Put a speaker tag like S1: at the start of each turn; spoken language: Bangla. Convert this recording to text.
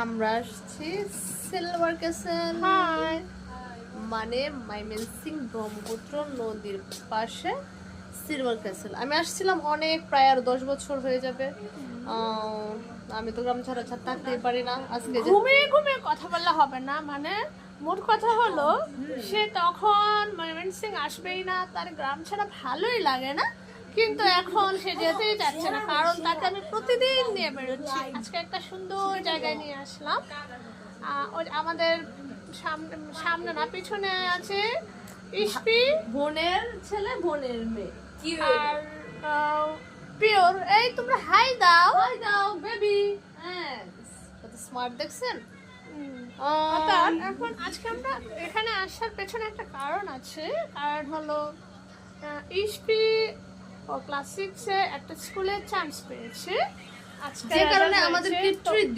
S1: আমরা আসছি সিলভার ক্যাসেল। মানে মাইমেনসিং ব্রহ্মপুত্র নদীর পাশে সিলভার ক্যাসেল। আমি আসছিলাম অনেক প্রায় আর দশ বছর হয়ে যাবে। আমি তো গ্রাম ছাড়া ছাড়া থাকতেই পারি না। আজকে
S2: ঘুমিয়ে ঘুমিয়ে কথা বললে হবে না মানে মোট কথা হলো সে তখন ময়মনসিং আসবেই না তার গ্রাম ছাড়া ভালোই লাগে না। কিন্তু এখন সে যেতেই যাচ্ছে না কারণ তাকে আমি প্রতিদিন নিয়ে বেরোচ্ছি। আজকে একটা সুন্দর জায়গায় নিয়ে আসলাম। আমাদের সামনে সামনে না পিছনে আছে ইস্পি
S1: বোনের ছেলে বোনের মেয়ে। কি
S2: আর পিওর। এই তোমরা হাই দাও।
S1: হাই দাও বেবি। হ্যাঁ। কত স্মার্ট দেখছেন?
S2: এখন? আজকে আমরা এখানে আসার পেছনে একটা কারণ আছে। কারণ হলো ইসপি ও ক্লাস সিক্সে একটা স্কুলে চান্স পেয়েছে। আজকে
S1: যে কারণে
S2: আমাদের ট্রিট
S1: ট্রিট